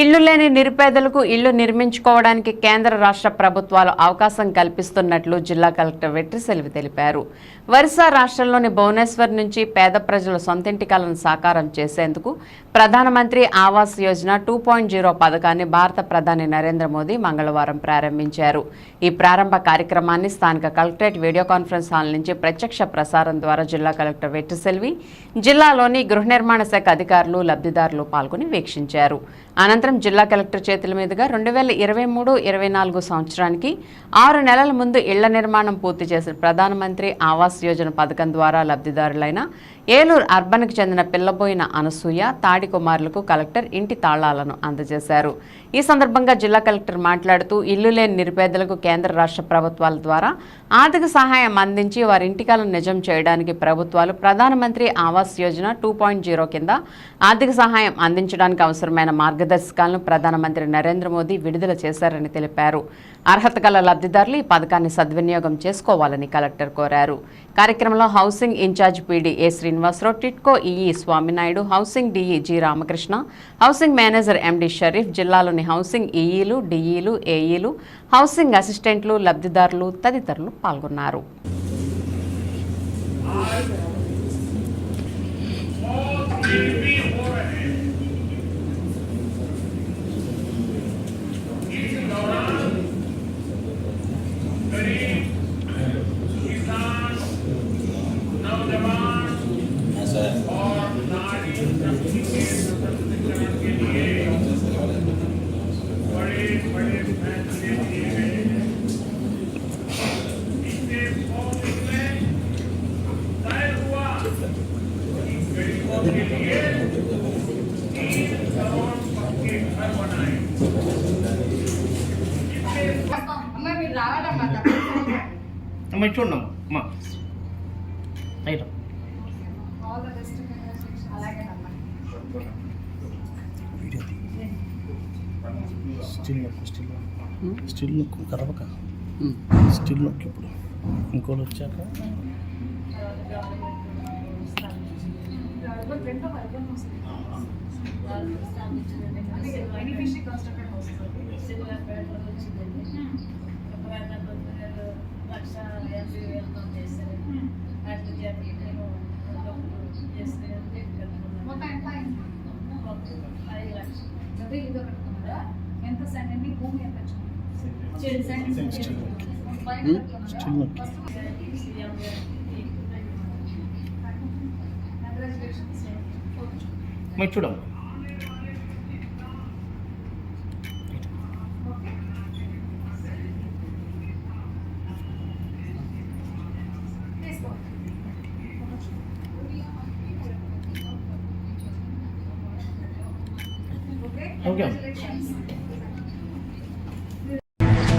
ఇళ్ళు లేని నిరుపేదలకు ఇళ్ళు నిర్మించుకోవడానికి కేంద్ర రాష్ట్ర ప్రభుత్వాలు అవకాశం కల్పిస్తున్నట్లు జిల్లా కలెక్టర్ వెట్రి సెల్వి తెలిపారు. వరుస రాష్ట్రంలోని భువనేశ్వర్ నుంచి పేద ప్రజల సొంతింటి కలను సాకారం చేసేందుకు ప్రధానమంత్రి Awas Yojana two point zero పథకాన్ని భారత ప్రధాని నరేంద్ర మోదీ మంగళవారం ప్రారంభించారు. ఈ ప్రారంభ కార్యక్రమాన్ని స్థానిక కలెక్టరేట్ వీడియో కాన్ఫరెన్స్ హాల్ నుంచి ప్రత్యక్ష ప్రసారం ద్వారా జిల్లా కలెక్టర్ వెట్రి సెల్వి జిల్లాలోని గృహ నిర్మాణ శాఖ అధికారులు లబ్ధిదారులు పాల్గొని వీక్షించారు. అనంతరం జిల్లా కలెక్టర్ చేతుల మీదుగా రెండు వేల ఇరవై మూడు ఇరవై నాలుగు సంవత్సరానికి ఆరు నెలల ముందు ఇళ్ళ నిర్మాణం పూర్తి చేసిన ప్రధానమంత్రి ఆవాస్ యోజన పథకం ద్వారా లబ్ధిదారులైన ఏలూరు అర్బన్కు చెందిన పిల్లబోయిన అనసూయ తాడి కుమారులకు కలెక్టర్ ఇంటి తాళాలను అందజేశారు. ఈ సందర్భంగా జిల్లా కలెక్టర్ మాట్లాడుతూ ఇల్లు లేని నిరుపేదలకు కేంద్ర రాష్ట్ర ప్రభుత్వాల ద్వారా ఆర్థిక సహాయం అందించి వారి ఇంటికాలను నిజం చేయడానికి ప్రభుత్వాలు ప్రధానమంత్రి Awas Yojana two point zero కింద ఆర్థిక సహాయం అందించడానికి అవసరమైన పుస్తకాలను ప్రధానమంత్రి నరేంద్ర మోదీ విడుదల చేశారని తెలిపారు అర్హత గల లబ్ధిదారులు ఈ పథకాన్ని సద్వినియోగం చేసుకోవాలని కలెక్టర్ కోరారు కార్యక్రమంలో housing incharge PD A Srinivasa Rao TIDCO EE Swaminaidu housing DE G Ramakrishna housing manager MD Sharif జిల్లాలోని హౌసింగ్ ఈఈలు డిఈలు ఏఈలు హౌసింగ్ అసిస్టెంట్లు లబ్ధిదారులు తదితరులు పాల్గొన్నారు Thank you. అమ్మ ఇటు చూడమ్మా అమ్మా right All the best, congratulations. అలాగేనమ్మా. స్టిల్ నొక్కు స్టిల్ స్టిల్ నొక్కు కరవక స్టిల్ నొక్కు ఇప్పుడు ఇంకోటి వచ్చాక మొత్తం ఎంత అయింది? అదే ఇదో కట్టుకున్నారా? ఎంత సెంట్ అండి? భూమి ఎంత వచ్చింది? సెంట్ స్టిల్ నొక్కు పైన కట్టుకున్నారా? స్టిల్ నొక్కు Congratulations. అమ్మ ఇటు చూడమ్మా 好个